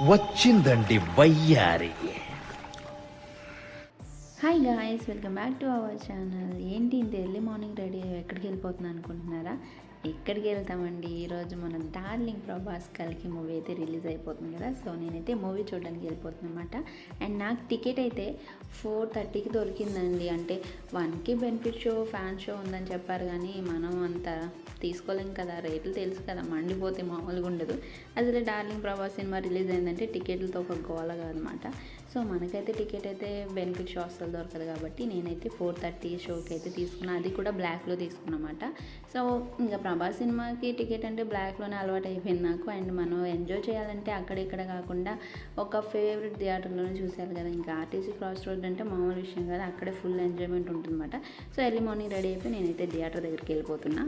వచ్చిందండి వయ్యారి. Hi guys welcome back to our channel ఏంటి ఇంత ఎర్లీ మార్నింగ్ రెడీ ఎక్కడికి వెళ్ళిపోతున్నా అనుకుంటున్నారా? ఎక్కడికి వెళ్తామండి? ఈరోజు మన డార్లింగ్ ప్రభాస్ కలికి మూవీ అయితే రిలీజ్ అయిపోతుంది కదా. సో నేనైతే మూవీ చూడడానికి వెళ్ళిపోతున్నా అనమాట అండ్ నాకు టికెట్ అయితే ఫోర్ థర్టీకి దొరికిందండి. అంటే వన్కి బెనిఫిట్ షో ఫ్యాన్ షో ఉందని చెప్పారు కానీ మనం అంత తీసుకోలేం కదా. రేట్లు తెలుసు కదా. మండిపోతే మామూలుగా ఉండదు. అసలు డార్లింగ్ ప్రభాస్ సినిమా రిలీజ్ అయిందంటే టికెట్లతో ఒక గోల అనమాట సో మనకైతే టికెట్ అయితే బెనిఫిట్ షో అసలు దొరకదు కాబట్టి నేనైతే ఫోర్ థర్టీ షోకి అయితే తీసుకున్నా. అది కూడా బ్లాక్లో తీసుకున్నమాట. సో ఇంకా ప్రభాస్ సినిమాకి టికెట్ అంటే బ్లాక్లోనే అలవాటు అయిపోయింది నాకు. అండ్ మనం ఎంజాయ్ చేయాలంటే అక్కడ ఇక్కడ కాకుండా ఒక ఫేవరెట్ థియేటర్లోనే చూసేయాలి కదా. ఇంకా ఆర్టీసీ క్రాస్ రోడ్ అంటే మామూలు విషయం కదా. అక్కడే ఫుల్ ఎంజాయ్మెంట్ ఉంటుందన్నమాట. సో ఎర్లీ మార్నింగ్ రెడీ అయిపోయి నేనైతే థియేటర్ దగ్గరికి వెళ్ళిపోతున్నా.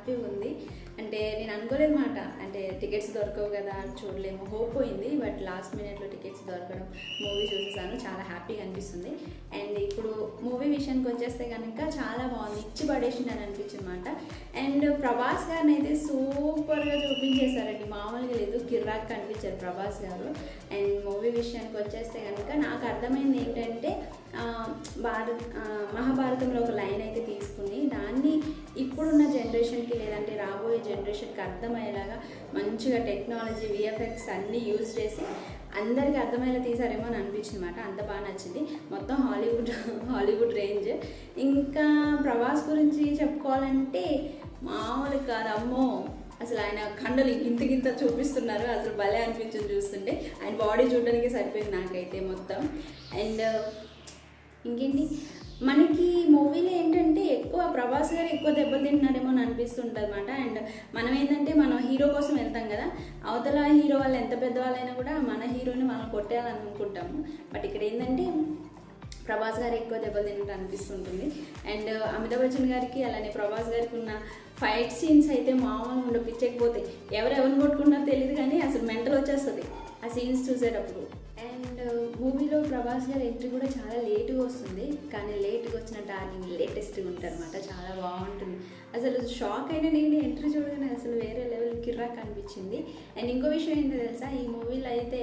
హ్యాపీగా ఉంది. అంటే నేను అనుకోలేదు మాట. అంటే టికెట్స్ దొరకవు కదా చూడలేము. హోప్ పోయింది బట్ లాస్ట్ మినిట్లో టికెట్స్ దొరకడం మూవీ చూసేసాను. చాలా హ్యాపీగా అనిపిస్తుంది. అండ్ ఇప్పుడు మూవీ విషయానికి వచ్చేస్తే కనుక చాలా బాగుంది. ఇచ్చి పడేసింది అని అనిపించింది అనమాట అండ్ ప్రభాస్ గారిని అయితే సూపర్గా చూపించేశారండి. మామూలుగా లేదు కిర్రాక్ కనిపించారు ప్రభాస్ గారు. అండ్ మూవీ విషయానికి వచ్చేస్తే కనుక నాకు అర్థమైంది ఏంటంటే భారత్ మహాభారతంలో ఒక లైన్ అయితే తీసుకుని దాన్ని ఇప్పుడున్న జనరేషన్కి లేదంటే రాబోయే జనరేషన్కి అర్థమయ్యేలాగా మంచిగా టెక్నాలజీ విఎఫ్ఎక్స్ అన్నీ యూజ్ చేసి అందరికీ అర్థమయ్యేలా తీసారేమో అని అనిపించింది అనమాట అంత బాగా నచ్చింది. మొత్తం హాలీవుడ్ హాలీవుడ్ రేంజ్. ఇంకా ప్రభాస్ గురించి చెప్పుకోవాలంటే మామూలు కాదమ్మో అమ్మో! అసలు ఆయన కండలు గింత గింత చూపిస్తున్నారు. అసలు భలే అనిపించింది చూస్తుంటే. ఆయన బాడీ చూడడానికి సరిపోయింది నాకైతే మొత్తం. అండ్ ఇంకేంటి? మనకి మూవీలో ఏంటంటే ఎక్కువ ప్రభాస్ గారు ఎక్కువ దెబ్బలు తింటున్నారేమో అని అనిపిస్తుంటుంది అనమాట అండ్ మనం ఏంటంటే మనం హీరో కోసం వెళ్తాం కదా అవతల హీరో వాళ్ళు ఎంత పెద్దవాళ్ళైనా కూడా మన హీరోని మనం కొట్టేయాలని అనుకుంటాము బట్ ఇక్కడ ఏంటంటే ప్రభాస్ గారు ఎక్కువ దెబ్బలు తిన్నట్టు అనిపిస్తుంటుంది. అండ్ అమితాబ్ బచ్చన్ గారికి అలానే ప్రభాస్ గారికి ఉన్న ఫైట్ సీన్స్ అయితే మామూలుగా ఉండ పిచ్చకపోతాయి ఎవరు కొట్టుకున్నారో తెలియదు కానీ అసలు మెంటల్ వచ్చేస్తుంది. ఆ సీన్స్ చూసేటప్పుడు. అండ్ uh, మూవీలో ప్రభాస్ గారి ఎంట్రీ కూడా చాలా లేటుగా వస్తుంది. కానీ లేట్గా వచ్చిన డార్లింగ్ లేటెస్ట్గా ఉంటుంది అనమాట చాలా బాగుంటుంది. అసలు షాక్ అయినా నేను ఎంట్రీ చూడగానే అసలు వేరే లెవెల్ కిర్రాక్ అనిపించింది. అండ్ ఇంకో విషయం ఏంటో తెలుసా? ఈ మూవీలో అయితే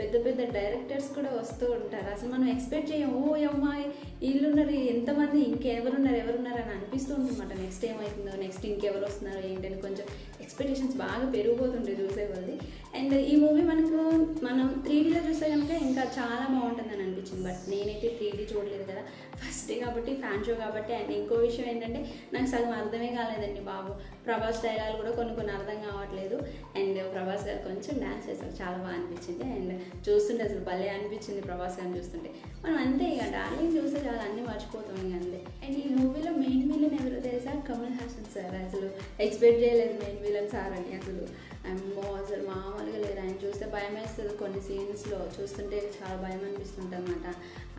పెద్ద పెద్ద డైరెక్టర్స్ కూడా వస్తూ ఉంటారు. అసలు మనం ఎక్స్పెక్ట్ చేయము ఓ అమ్మాయి వీళ్ళున్నారు ఎంతమంది ఇంకెవరున్నారు ఎవరున్నారు అని అనిపిస్తూ ఉంటుందన్నమాట నెక్స్ట్ ఏమవుతుందో నెక్స్ట్ ఇంకెవరు వస్తున్నారు ఏంటని కొంచెం ఎక్స్పెక్టేషన్స్ బాగా పెరిగిపోతుండే చూసే వాళ్ళది అండ్ ఈ మూవీ మనకు మనం త్రీడీలో చూస్తే కనుక ఇంకా చాలా బాగుంటుందని అనిపించింది. బట్ నేనైతే త్రీడీ చూడలేదు కదా. ఫస్ట్ కాబట్టి ఫ్యాన్ షో కాబట్టి అండ్ ఇంకో విషయం ఏంటంటే నాకు సగం అర్థమే కాలేదండి బాబు. ప్రభాస్ డైలాగ్ కూడా కొన్ని కొన్ని అర్థం కావట్లేదు. అండ్ ప్రభాస్ గారు కొంచెం డ్యాన్స్ చేస్తారు. చాలా బాగా అనిపించింది. అండ్ చూస్తుంటే అసలు భలే అనిపించింది ప్రభాస్ గారిని చూస్తుంటే. మనం అంతే ఇక. డార్లింగ్ చూస్తే చాలా అన్నీ మర్చిపోతాం ఇక అంతే. అండ్ ఈ మూవీలో మెయిన్ విలన్ ఎవరో తెలుసా? కమల్ హాసన్ సార్. అసలు ఎక్స్పెక్ట్ చేయలేదు మెయిన్ విలన్ సార్ అని అసలు. అమ్మో అసలు మామూలుగా లేదు. ఆయన చూస్తే భయం వేస్తుంది కొన్ని సీన్స్లో. చూస్తుంటే చాలా భయం అనిపిస్తుంటుంది అనమాట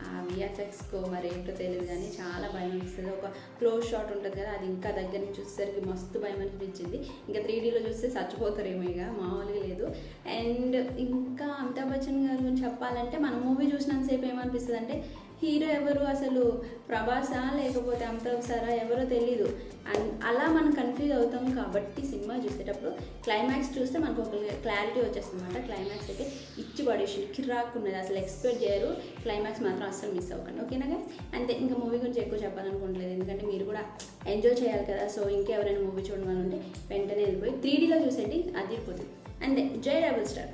ఆ విఎఫ్ఎక్స్కో మరి ఏంటో తెలియదు కానీ చాలా భయం అనిపిస్తుంది ఒక క్లోజ్ షాట్ ఉంటుంది కదా అది ఇంకా దగ్గర నుంచి చూసేసరికి మస్తు భయం అనిపించింది ఇంకా త్రీడీలో చూస్తే చచ్చిపోతారేమో ఇక మామూలుగా లేదు. అండ్ ఇంకా అమితాబ్ బచ్చన్ గారి గురించి చెప్పాలంటే మన మూవీ చూసినంతసేపు ఏమనిపిస్తుంది అంటే హీరో ఎవరు అసలు? ప్రభాసా? లేకపోతే అమితాబ్ సారా? ఎవరో తెలీదు. అండ్ అలా మనం కన్ఫ్యూజ్ అవుతాం కాబట్టి సినిమా చూసేటప్పుడు క్లైమాక్స్ చూస్తే మనకు ఒక క్లారిటీ వచ్చేస్తుంది అనమాట క్లైమాక్స్ అయితే ఇచ్చి పడేసి కిరాక్కున్నది అసలు ఎక్స్పెక్ట్ చేయరు. క్లైమాక్స్ మాత్రం అస్సలు మిస్ అవ్వకండి. ఓకేనా guys? అంతే. ఇంకా మూవీ గురించి ఎక్కువ చెప్పాలనుకోవట్లేదు ఎందుకంటే మీరు కూడా ఎంజాయ్ చేయాలి కదా. సో ఇంకెవరైనా మూవీ చూడమని ఉంటే వెంటనే వెళ్ళిపోయి త్రీడీలో చూసేయండి. అది పోతుంది అంతే. జై డబుల్ స్టార్.